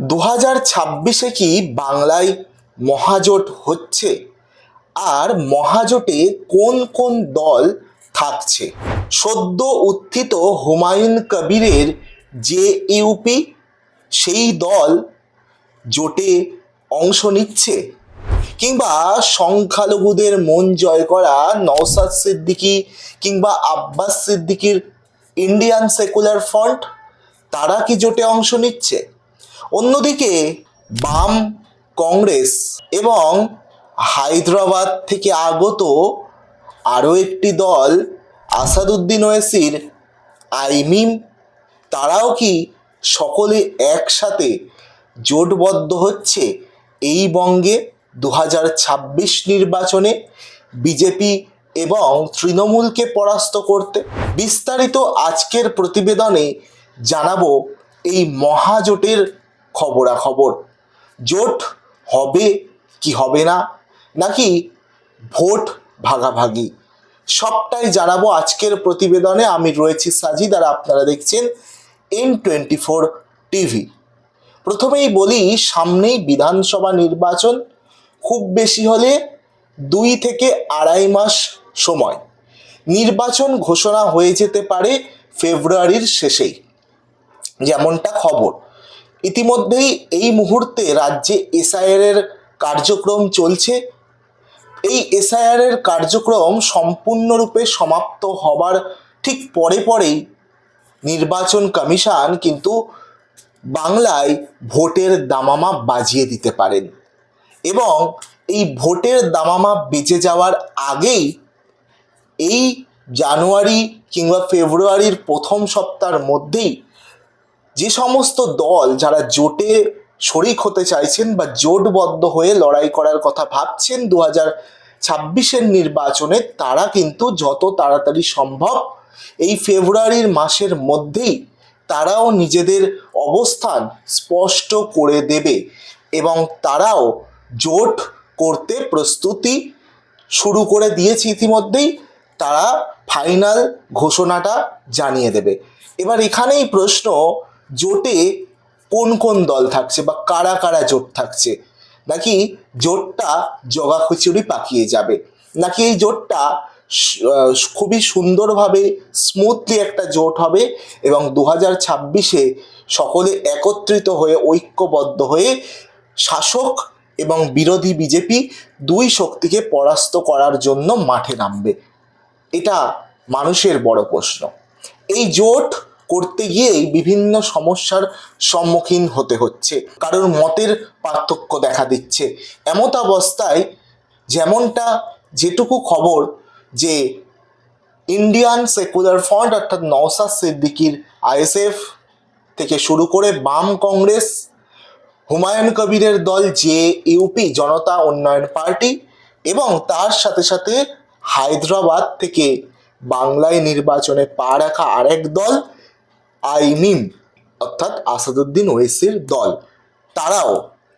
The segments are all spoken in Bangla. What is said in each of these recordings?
দু হাজার ছাব্বিশে কি বাংলায় মহাজোট হচ্ছে? আর মহাজোটে কোন কোন দল থাকছে? সদ্য উত্থিত হুমায়ুন কবিরের যে ইউপি সেই দল জোটে অংশ নিচ্ছে? কিংবা সংখ্যালঘুদের মন জয় করা নওসাদ সিদ্দিকি কিংবা আব্বাস সিদ্দিকীর ইন্ডিয়ান সেকুলার ফ্রন্ট, তারা কি জোটে অংশ নিচ্ছে? অন্যদিকে বাম কংগ্রেস এবং হায়দ্রাবাদ থেকে আগত আরও একটি দল, আসাদুদ্দিন ওয়েসির আইমিম, তারাও কি সকলে একসাথে জোটবদ্ধ হচ্ছে এই বঙ্গে দু হাজার ছাব্বিশ নির্বাচনে বিজেপি এবং তৃণমূলকে পরাস্ত করতে? বিস্তারিত আজকের প্রতিবেদনে জানাব এই মহাজোটের খবরাখবর। জোট হবে কি হবে না, নাকি ভোট ভাগাভাগি? সবটাই জানাব আজকের প্রতিবেদনে। আমি রয়েছি সাজিদ আর আপনারা দেখছেন এন টোয়েন্টি ফোর টিভি প্রথমেই বলি, সামনেই বিধানসভা নির্বাচন। খুব বেশি হলে দুই থেকে আড়াই মাস সময়। নির্বাচন ঘোষণা হয়ে যেতে পারে ফেব্রুয়ারির শেষেই। যেমনটা খবর। ইতিমধ্যেই এই মুহূর্তে রাজ্যে এসআইআর এর কার্যক্রম চলছে। এই এসআইআর এর কার্যক্রম সম্পূর্ণরূপে সমাপ্ত হবার ঠিক পরে পরেই নির্বাচন কমিশন কিন্তু বাংলায় ভোটের দামামা বাজিয়ে দিতে পারেন এবং এই ভোটের দামামা বেঁচে যাওয়ার আগেই এই জানুয়ারি কিংবা ফেব্রুয়ারির প্রথম সপ্তাহের মধ্যেই যে সমস্ত দল যারা জোটে শরিক হতে চাইছেন বা জোটবদ্ধ হয়ে লড়াই করার কথা ভাবছেন দু হাজার ছাব্বিশের নির্বাচনে, তারা কিন্তু যত তাড়াতাড়ি সম্ভব এই ফেব্রুয়ারির মাসের মধ্যেই তারাও নিজেদের অবস্থান স্পষ্ট করে দেবে এবং তারাও জোট করতে প্রস্তুতি শুরু করে দিয়েছে ইতিমধ্যেই। তারা ফাইনাল ঘোষণাটা জানিয়ে দেবে। এবার এখানেই প্রশ্ন জোটে কোন কোন দল থাকছে বা কারা কারা জোট থাকছে? নাকি জোটটা জগা পাকিয়ে যাবে? নাকি এই জোটটা খুবই সুন্দরভাবে স্মুথলি একটা জোট হবে এবং দু হাজার ছাব্বিশে সকলে একত্রিত হয়ে, ঐক্যবদ্ধ হয়ে শাসক এবং বিরোধী বিজেপি দুই শক্তিকে পরাস্ত করার জন্য মাঠে নামবে? এটা মানুষের বড় প্রশ্ন। এই জোট করতে গিয়েই বিভিন্ন সমস্যার সম্মুখীন হতে হচ্ছে। কারোর মতের পার্থক্য দেখা দিচ্ছে। এমত অবস্থায় যেমনটা যেটুকু খবর যে ইন্ডিয়ান সেকুলার ফ্রন্ট অর্থাৎ নওসাদ সিদ্দিকির আইএসএফ থেকে শুরু করে বাম কংগ্রেস, হুমায়ুন কবিরের দল যে ইউপি জনতা উন্নয়ন পার্টি এবং তার সাথে সাথে হায়দ্রাবাদ থেকে বাংলায় নির্বাচনে পা রাখা আরেক দল আইমিম, অর্থাৎ আসাদুদ্দিন ওয়েসির দল। তারাও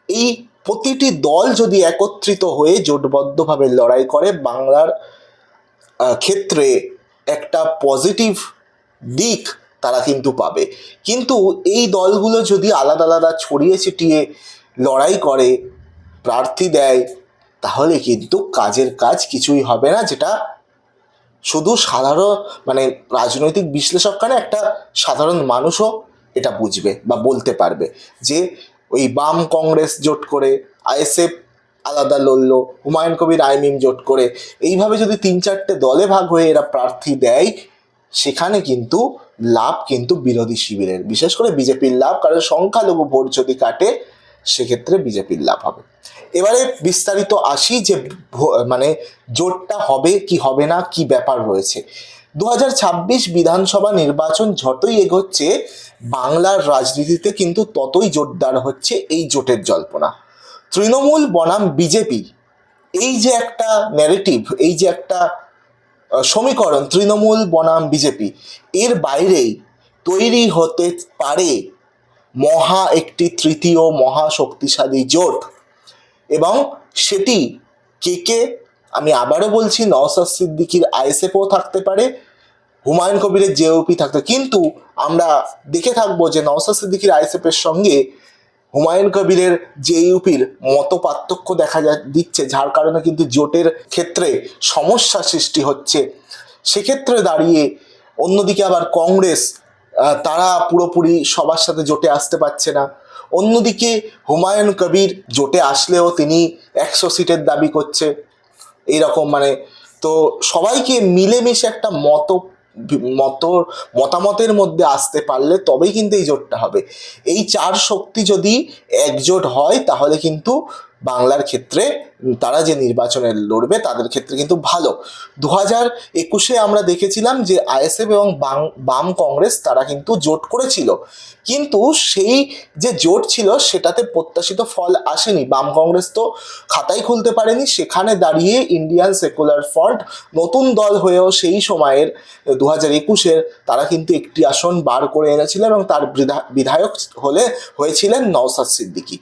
এই প্রতিটি দল যদি একত্রিত হয়ে জোটবদ্ধভাবে লড়াই করে, বাংলার ক্ষেত্রে একটা পজিটিভ দিক তারা কিন্তু পাবে। কিন্তু এই দলগুলো যদি আলাদা আলাদা ছড়িয়ে ছিটিয়ে লড়াই করে, প্রার্থী দেয়, তাহলে কিন্তু কাজের কাজ কিছুই হবে না, যেটা শুধু সাধারণ মানে রাজনৈতিক বিশ্লেষক কেন একটা সাধারণ মানুষও এটা বুঝবে বা বলতে পারবে যে ওই বাম কংগ্রেস জোট করে, আইএসএফ আলাদা লড়লো, হুমায়ুন কবির আইমিম জোট করে, এইভাবে যদি তিন চারটে দলে ভাগ হয়ে এরা প্রার্থী দেয়, সেখানে কিন্তু লাভ কিন্তু বিরোধী শিবিরের। বিশেষ করে বিজেপির লাভ, কারণ সংখ্যালঘু ভোট যদি কাটে সেক্ষেত্রে বিজেপির লাভ হবে। এবারে বিস্তারিত আসি যে মানে জোটটা হবে কি হবে না, কি ব্যাপার রয়েছে। দু হাজার ছাব্বিশ বিধানসভা নির্বাচন যতই এগোচ্ছে, বাংলার রাজনীতিতে কিন্তু ততই জোরদার হচ্ছে এই জোটের জল্পনা। তৃণমূল বনাম বিজেপি, এই যে একটা ন্যারেটিভ এই যে একটা সমীকরণ, তৃণমূল বনাম বিজেপি, এর বাইরেই তৈরি হতে পারে মহা একটি তৃতীয় মহা শক্তিশালী জোট। এবং সেটি কে কে? আমি আবারও বলছি নওসাদ সিদ্দিকির আইএসএফও থাকতে পারে, হুমায়ুন কবিরের জেওপি থাকতে কিন্তু আমরা দেখে থাকব যে নওসাদ সিদ্দিকির আইএসএফ এর সঙ্গে হুমায়ুন কবিরের জেইউপির মত পার্থক্য দেখা যা দিচ্ছে, যার কারণে কিন্তু জোটের ক্ষেত্রে সমস্যা সৃষ্টি হচ্ছে। সেক্ষেত্রে দাঁড়িয়ে অন্যদিকে আবার কংগ্রেস তারা পুরোপুরি সবার সাথে জোটে আসতে পারছে না। অন্যদিকে হুমায়ুন কবির জোটে আসলেও তিনি একশো সিটের দাবি করছে। এইরকম মানে তো সবাইকে মিলেমিশে একটা মত মত, মতামতের মধ্যে আসতে পারলে তবেই কিন্তু এই জোটটা হবে। এই চার শক্তি যদি একজোট হয়, তাহলে কিন্তু বাংলার ক্ষেত্রে তারা যে নির্বাচনে লড়বে তাদের ক্ষেত্রে কিন্তু ভালো। দু হাজার একুশে আমরা দেখেছিলাম যে আইএসএফ এবং বাম- কংগ্রেস তারা কিন্তু জোট করেছিল। কিন্তু সেই যে জোট ছিল সেটাতে প্রত্যাশিত ফল আসেনি। বাম কংগ্রেস তো খাতাই খুলতে পারেনি। সেখানে দাঁড়িয়ে ইন্ডিয়ান সেকুলার ফ্রন্ট নতুন দল হয়েও সেই সময়ের দু হাজার একুশের তারা কিন্তু একটি আসন বার করে এনেছিল এবং তার বিধা- বিধায়ক হলে হয়েছিলেন নওসাদ সিদ্দিকী।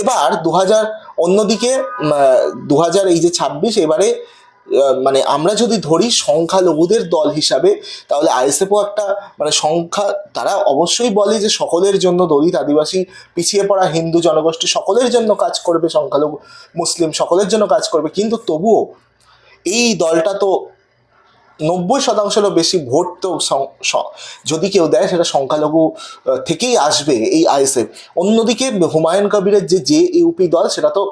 এবার দু হাজার অন্যদিকে দু হাজার এই যে ছাব্বিশ, এবারে মানে আমরা যদি ধরি সংখ্যালঘুদের দল হিসাবে, তাহলে আইএসএফও একটা মানে সংখ্যা, তারা অবশ্যই বলে যে সকলের জন্য দলিত আদিবাসী পিছিয়ে পড়া হিন্দু জনগোষ্ঠী সকলের জন্য কাজ করবে, সংখ্যালঘু, মুসলিম সকলের জন্য কাজ করবে, কিন্তু তবুও এই দলটা তো নব্বই শতাংশেরও বেশি ভোট তো যদি কেউ দেয় সেটা সংখ্যালঘু থেকেই আসবে এই আইএসএফ। অন্যদিকে হুমায়ুন কবিরের যে জে ইউপি দল, সেটা তো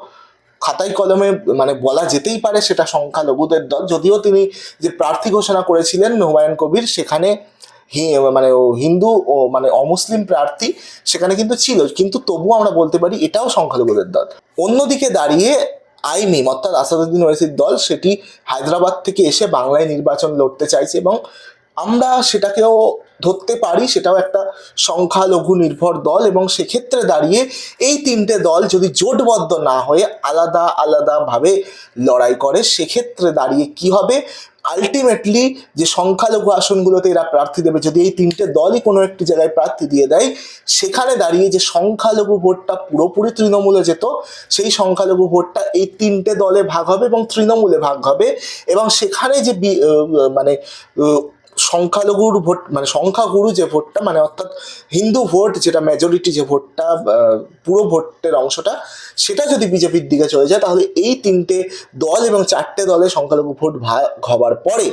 খাতাই কলমে মানে বলা যেতেই পারে সেটা সংখ্যালঘুদের দল। যদিও তিনি যে প্রার্থী ঘোষণা করেছিলেন হুমায়ুন কবির, সেখানে মানে হিন্দু ও মানে অমুসলিম প্রার্থী সেখানে কিন্তু ছিল। কিন্তু তবুও আমরা বলতে পারি এটাও সংখ্যালঘুদের দল। অন্যদিকে দাঁড়িয়ে আইমিম অর্থাৎ আসাদুদ্দিন ওয়েসির দল, সেটি হায়দ্রাবাদ থেকে এসে বাংলায় নির্বাচন লড়তে চাইছে এবং আমরা সেটাকেও ধরতে পারি, সেটাও একটা সংখ্যালঘু নির্ভর দল এবং সেক্ষেত্রে দাঁড়িয়ে এই তিনটে দল যদি জোটবদ্ধ না হয়ে আলাদা আলাদাভাবে লড়াই করে, সেক্ষেত্রে দাঁড়িয়ে কি হবে? আলটিমেটলি যে সংখ্যালঘু আসনগুলোতে এরা প্রার্থী দেবে, যদি এই তিনটে দলই কোনো একটি জায়গায় প্রার্থী দিয়ে দেয়, সেখানে দাঁড়িয়ে যে সংখ্যালঘু ভোটটা পুরোপুরি তৃণমূলে যেত, সেই সংখ্যালঘু ভোটটা এই তিনটে দলে ভাগ হবে এবং তৃণমূলে ভাগ হবে এবং সেখানে যে মানে সংখ্যালঘুর ভোট মানে সংখ্যাগুরু যে ভোটটা মানে অর্থাৎ হিন্দু ভোট যেটা মেজরিটি যে ভোটটা পুরো ভোটের অংশটা, সেটা যদি বিজেপির দিকে চলে যায়, তাহলে এই তিনটে দল এবং চারটে দলে সংখ্যালঘু ভোট ভাগ হবার পরে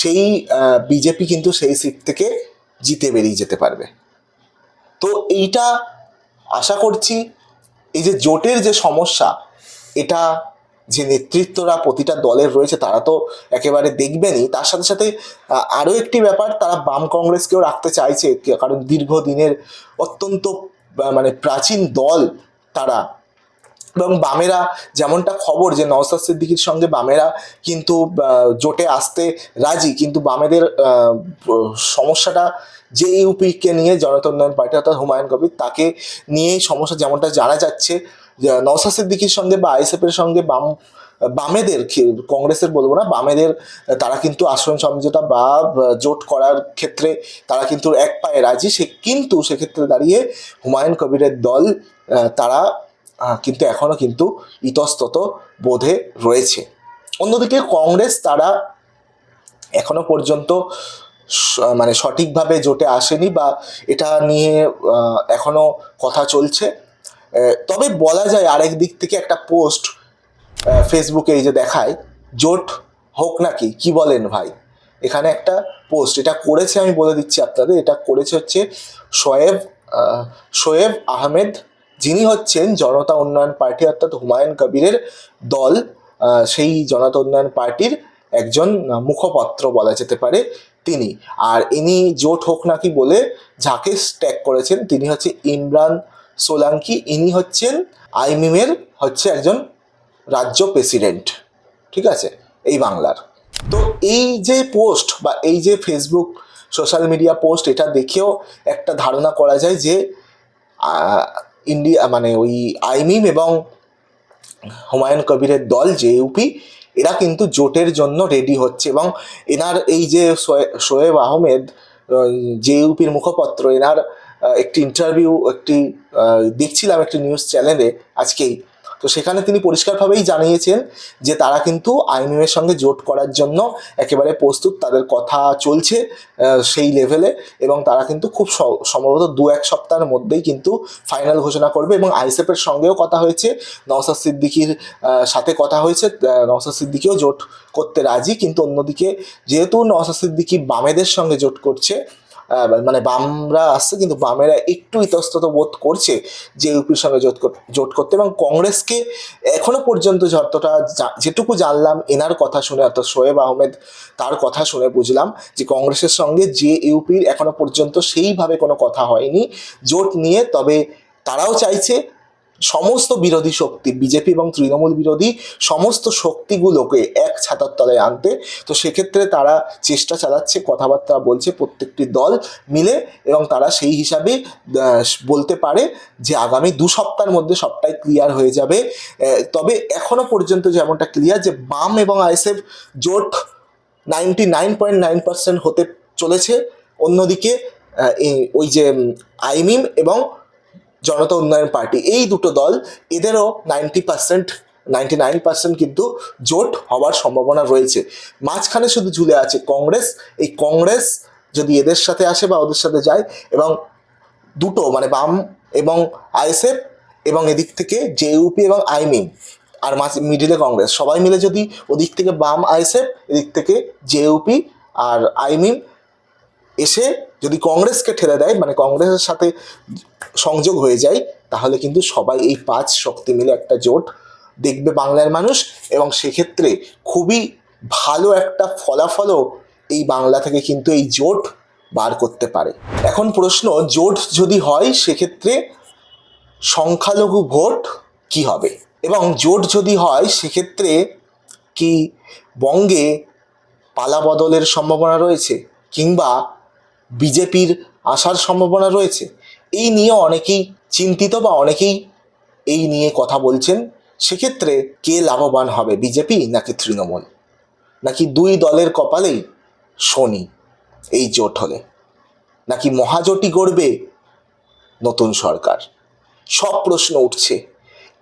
সেই বিজেপি কিন্তু সেই সিট থেকে জিতে বেরিয়ে যেতে পারবে। তো এইটা আশা করছি, এই যে জোটের যে সমস্যা, এটা যে নেতৃত্বরা প্রতিটা দলের রয়েছে, তারা তো একেবারে দেখবেনই। তার সাথে সাথে আরও একটি ব্যাপার, তারা বাম কংগ্রেসকেও রাখতে চাইছে, কারণ দীর্ঘদিনের অত্যন্ত মানে প্রাচীন দল তারা। এবং বামেরা যেমনটা খবর যে নওসাদ সিদ্দিকির সঙ্গে বামেরা কিন্তু জোটে আসতে রাজি, কিন্তু বামেদের সমস্যাটা যে ইউপিকে নিয়ে জনতা উন্নয়ন পার্টি অর্থাৎ হুমায়ুন কবির, তাকে নিয়েই সমস্যা যেমনটা জানা যাচ্ছে নওসাদ সিদ্দিকির সঙ্গে বা আইএসএফের সঙ্গে বাম, বামেদের কংগ্রেসের বলব না, বামেদের, তারা কিন্তু আসন সমঝোতা বা জোট করার ক্ষেত্রে তারা কিন্তু এক পায়ে রাজি, সে কিন্তু সেক্ষেত্রে দাঁড়িয়ে হুমায়ুন কবিরের দল তারা কিন্তু এখনও কিন্তু ইতস্তত বোধে রয়েছে। অন্যদিকে কংগ্রেস তারা এখনও পর্যন্ত মানে সঠিকভাবে জোটে আসেনি বা এটা নিয়ে আহ, এখনও কথা চলছে। তবে বলা যায় আরেক দিক থেকে একটা পোস্ট ফেসবুকে এই যে দেখায় জোট হোক নাকি কি বলেন ভাই? এখানে একটা পোস্ট এটা করেছে আমি বলে দিচ্ছি আপনাদের এটা করেছে হচ্ছে শোয়েব শোয়েব আহমেদ হচ্ছেন জনতা উন্নয়ন পার্টি অর্থাৎ হুমায়ুন কবিরের দল সেই জনতা উন্নয়ন পার্টির একজন মুখপত্র বলা যেতে পারে তিনি। আর ইনি জোট হোক নাকি বলে যাকে ট্যাগ করেছেন, তিনি হচ্ছে ইমরান সোলাঙ্কি ইনি হচ্ছেন আইমিমের হচ্ছে একজন রাজ্য প্রেসিডেন্ট ঠিক আছে? এই বাংলার। তো এই যে পোস্ট বা এই যে ফেসবুক সোশ্যাল মিডিয়া পোস্ট এটা দেখেও একটা ধারণা করা যায় যে ইন্ডিয়া মানে ওই আইমিম এবং হুমায়ুন কবিরের দল যে ইউপি এরা কিন্তু জোটের জন্য রেডি হচ্ছে এবং এনার এই যে শোয়েব আহমেদ যে ইউপির মুখপত্র, এনার একটি ইন্টারভিউ একটি দেখছিলাম একটি নিউজ চ্যানেলে আজকেই। তো সেখানে তিনি পরিষ্কারভাবেই জানিয়েছেন যে তারা কিন্তু আইএমএমের সঙ্গে জোট করার জন্য একেবারে প্রস্তুত, তাদের কথা চলছে সেই লেভেলে এবং তারা কিন্তু খুব সম্ভবত দু এক সপ্তাহের মধ্যেই কিন্তু ফাইনাল ঘোষণা করবে এবং আইসেফের সঙ্গেও কথা হয়েছে নওসাদ সিদ্দিকির সাথে কথা হয়েছে নওসাদ সিদ্দিকিও জোট করতে রাজি, কিন্তু অন্যদিকে যেহেতু নওসাদ সিদ্দিকি বামেদের সঙ্গে জোট করছে মানে বামরা আসছে, কিন্তু বামেরা একটু ইতস্তত বোধ করছে যে ইউপির সঙ্গে জোট জোট করতে এবং কংগ্রেসকে এখনও পর্যন্ত যতটা যেটুকু জানলাম, এনার কথা শুনে, অর্থাৎ শোয়েব আহমেদ তার কথা শুনে বুঝলাম যে কংগ্রেসের সঙ্গে যে ইউপির এখনও পর্যন্ত সেইভাবে কোনো কথা হয়নি। জোট নিয়ে, তবে তারাও চাইছে সমস্ত বিরোধী শক্তি, বিজেপি এবং তৃণমূল বিরোধী সমস্ত শক্তিগুলোকে এক ছাতার তলায় আনতে, তো সেক্ষেত্রে তারা চেষ্টা চালাচ্ছে, কথাবার্তা বলছে প্রত্যেকটি দল মিলে এবং তারা সেই হিসাবে বলতে পারে যে আগামী দু সপ্তাহের মধ্যে সবটাই ক্লিয়ার হয়ে যাবে। তবে এখনও পর্যন্ত যেমনটা ক্লিয়ার যে বাম এবং আইএসএফ জোট ninety nine point nine percent হতে চলেছে। অন্যদিকে ওই যে আইমিম এবং জনতা উন্নয়ন পার্টি। এই দুটো দল, এদেরও ninety percent ninety nine percent কিন্তু জোট হওয়ার সম্ভাবনা রয়েছে। মাঝখানে শুধু ঝুলে আছে কংগ্রেস। এই কংগ্রেস যদি এদের সাথে আসে বা ওদের সাথে যায় এবং দুটো মানে বাম এবং আইএসএফ এবং এদিক থেকে জেইউপি এবং আইমিম আর মাঝ, মিডিলে কংগ্রেস। সবাই মিলে যদি ওদিক থেকে বাম আইএসএফ, এদিক থেকে জেইউপি আর আইমিম এসে যদি কংগ্রেসকে ঠেলে দেয় মানে কংগ্রেসের সাথে সংযোগ হয়ে যায়, তাহলে কিন্তু সবাই এই পাঁচ শক্তি মিলে একটা জোট দেখবে বাংলার মানুষ এবং সেক্ষেত্রে খুবই ভালো একটা ফলাফলও এই বাংলা থেকে কিন্তু এই জোট বার করতে পারে। এখন প্রশ্ন, জোট যদি হয়, সেক্ষেত্রে সংখ্যালঘু ভোট কি হবে? এবং জোট যদি হয়, সেক্ষেত্রে কি বঙ্গে পালা বদলের সম্ভাবনা রয়েছে? কিংবা বিজেপির আসার সম্ভাবনা রয়েছে। এই নিয়ে অনেকেই চিন্তিত বা অনেকেই এই নিয়ে কথা বলছেন। সেক্ষেত্রে কে লাভবান হবে, বিজেপি নাকি তৃণমূল? নাকি দুই দলের কপালেই শনি এই জোট হলে? নাকি মহাজোটই গড়বে নতুন সরকার? সব প্রশ্ন উঠছে।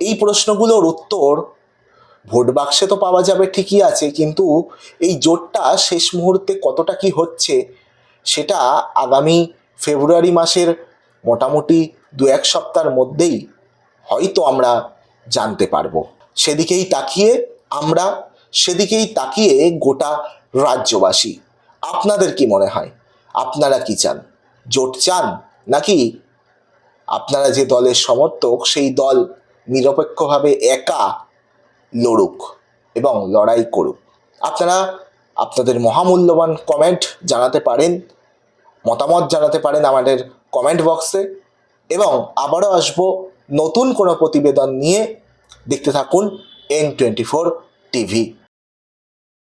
এই প্রশ্নগুলোর উত্তর ভোট বাক্সে তো পাওয়া যাবে ঠিকই আছে, কিন্তু এই জোটটা শেষ মুহূর্তে কতটা কি হচ্ছে সেটা আগামী ফেব্রুয়ারি মাসের মোটামুটি দু এক সপ্তাহের মধ্যেই হয়তো আমরা জানতে পারব। সেদিকেই তাকিয়ে আমরা, সেদিকেই তাকিয়ে গোটা রাজ্যবাসী, আপনাদের কি মনে হয়? আপনারা কি চান? জোট চান? নাকি আপনারা যে দলের সমর্থক, সেই দল নিরপেক্ষভাবে একা লড়ুক এবং লড়াই করুক? আপনারা আপনাদের মহামূল্যবান কমেন্ট জানাতে পারেন। মতামত জানাতে পারেন আমাদের কমেন্ট বক্সে এবং আবারও আসব নতুন কোনো প্রতিবেদন নিয়ে। দেখতে থাকুন এন টোয়েন্টি ফোর টিভি